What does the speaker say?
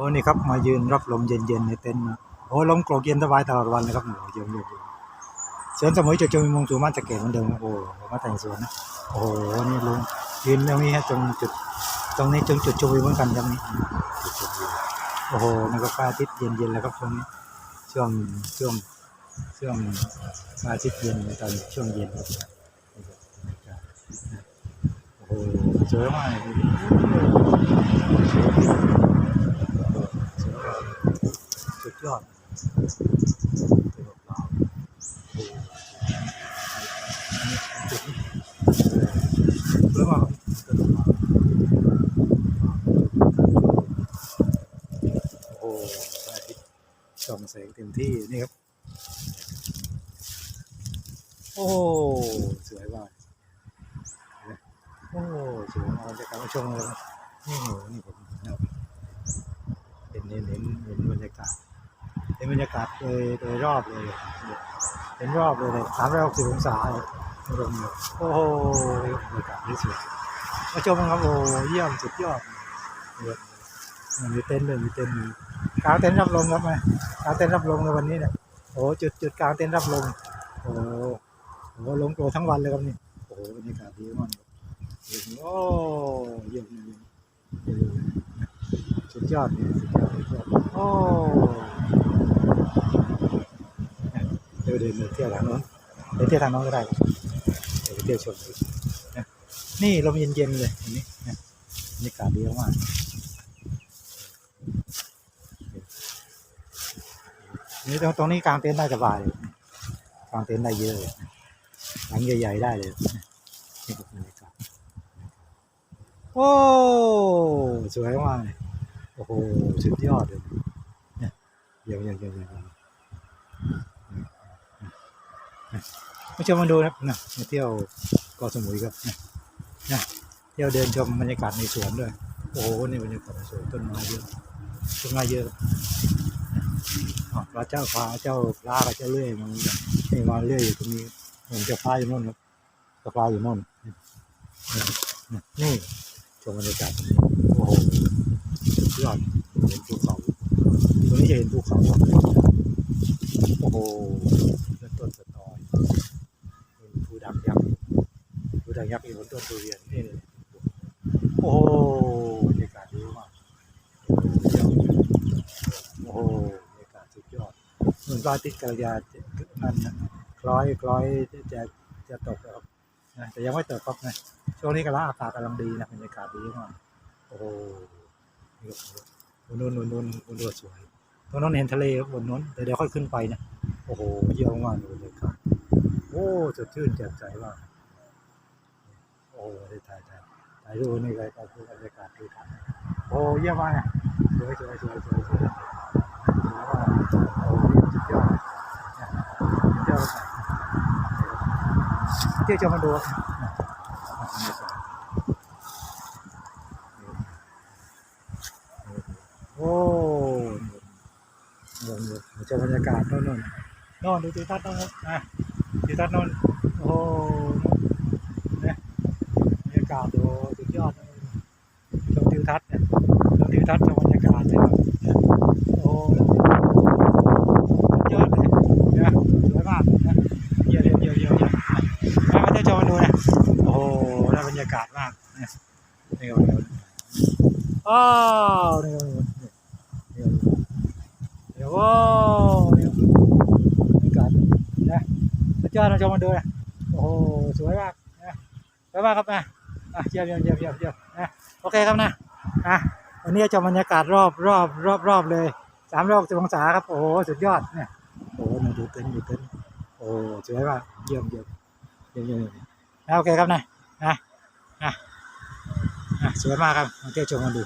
อ้นี่ครับมายืนรับลมเย็นๆในเต็นท์นะโอ้ลมโกรกเย็นสบายตลอดวันเลยครับโอ้เยี่ยมเยี่ยมเยี่ยสวนสมุยจะจงมีมงสูงมาจะเก่งเหมือนเดิมโอ้มาแต่งสวนนะโอ้โหนี่ลงยืนตรงนี้ฮะตรงจุดตรงนี้จงจุดชมวิวเหมือนกันครับนี่จุดชมวิวโอ้โหนี่ก็พระอาทิตย์เย็นๆแล้วครับช่วงนี้ช่วงช่วงช่วงพระอาทิตย์เย็นตอนช่วงเย็นครับโอ้โหสวยมากเลยสวยมากสุด ยอดตัวเปล่าโอ้โหสวยมากครับตัวเปล่าโอ้พระอาทิตย์ส่องแสงเต็มที่นี่ครับ โอ้สวยมากโอ้สวยมากจะกลับมาชมเลยนี่โหนี่ผมเห็นเห็นเห็นเห็นบรรยากาศเห็น บรรยากาศโดยโดยรอบเลยเห็นรอบเลยเลยสามร้อยหกสิบองศาเลยลมเลยโอ้โหบรรยากาศนี่สวยมาชมกันครับโอ้เยี่ยมสุดยอดเนี่ยมีเต็นท์เลยมีเต็นท์มีกางเต็นท์รับลมครับไหมากางเต็นท์รับลมในวันนี้เนี่ยโอ้จุดจุดกางเต็นท์รับลมโอ้โหโอ้ลมโกรทั้งวันเลยครับนี่โอ้บรรยากาศดีมากโอ้เยี่ยมเลยสุดยอดเลยสุดยอดสุดยอดโอ้เดี๋ ยวเดินเที่ยวทางโน้นเดินเที่ยวทางโน้นก็ได้เดี๋ยวไปเที่ยวชมนะนี่ลมเย็นๆเลยอันนี้นะบรรยากาศดีมากนี่ตรงตรงนี้กลางเต็นท์ได้สบายเลยกางเต็นท์ได้เยอะเลยหลังใหญ่ๆได้เลยนี่ก็บรรยากาศโอ้สวยมากเลยโอ้โหสุดยอดเลยเนี่ยเยี่ยมเยี่ยมเยี่ยม มาชมมาดูนะครับนะมาเที่ยวเกาะสมุยครับนะนะเที่ยวเดินชมบรรยากาศในสวนด้วย โอ้โหนี่บรรยากาศสวนต้นไม้เยอะต้นไม้เยอะอ๋อพระเจ้าฟ้าเจ้าพระเจ้าเลื่อยมันนี่มาเลื่อยอยู่ตรงนี้ผมจะฟ้าอยู่โน่นครับเจ้าฟ้าอยู่โน่นนี่นี่ชมบรรยากาศโอ้โหสุดยอดเห็นภูเขาตรงนี้จะเห็นภูเขาโอ้โหเริ่มต้นสตอย มีภูดักยักษ์ภูดักยักษ์อยู่บนต้นทุเรียนนี่โอ้โหบรรยากาศดีมากโอ้โหบรรยากาศสุดยอดเหมือนพระอาทิตย์กำลังจะนั่นคล้อยคล้อยจะจะตกแล้วครับนะแต่ยังไม่ตกครับนะช่วงนี้กำลังอากาศกำลังดีนะบรรยากาศดีมากโอ้โหนู่นนู่นนู่นนู่นสวยตรงนั้นเห็นทะเลบนนู้นแต่เดี๋ยวค่อยขึ้นไปนะโอ้โหเยี่ยมมากเลยบรรยากาศ โอ้สดชื่นแจ่มใสมากโอ้ได้ถ่ายถ่ายถ่ายรูปนี่ก็ก็คือบรรยากาศดูถ่ายโอ้เยี่ยมมากนะสวยสวยสวยสวยสวยโอ้ยสุดยอดสุดยอดเที่ยวจะมาดูโอ้ยเจะบรรยากาศโน่นโน่นโน่นดูทิวทัศน์โน่นครับอะ ทิวทัศน์โน่นโอ้เนี่ยบรรยากาศดูสุดยอดชมทิวทัศน์เนี่ยชมทิวทัศน์ชมบรรยากาศเลยครับโอ้ยอดเลยนะสวยมากนะเยี่ยมเยี่ยมเยี่ยมเยี่ยมมามาเที่ยวชมดูนะโอ้โหได้บรรยากาศมากนี่นี่ก็อ้าวนี่ก็นี่นี่นี่โอ้นี่บรรยากาศนะสุ ดยอดนะชมมาดูนะโอ้โหสวยมากนะสวยมากครับนะอะเยี่ยมเยี่ยมเยี่ยมเยี่ยมเยี่ยมนะโอเคครับนะอะวันนี้จะบรรยากาศรอบรอบรอบรอบเลยสามรอยหกสิบองศาครับโอ้โหสุดยอดเนี่ยโอ้โหมาดูเต็นดูเต็นโอ้สวยมากเยี่ยมเยี่ยมเยี่ยมเยี่ยมนะโอเคครับนะนะนะนะสวยมากครับมาเที่ยวชมกันดู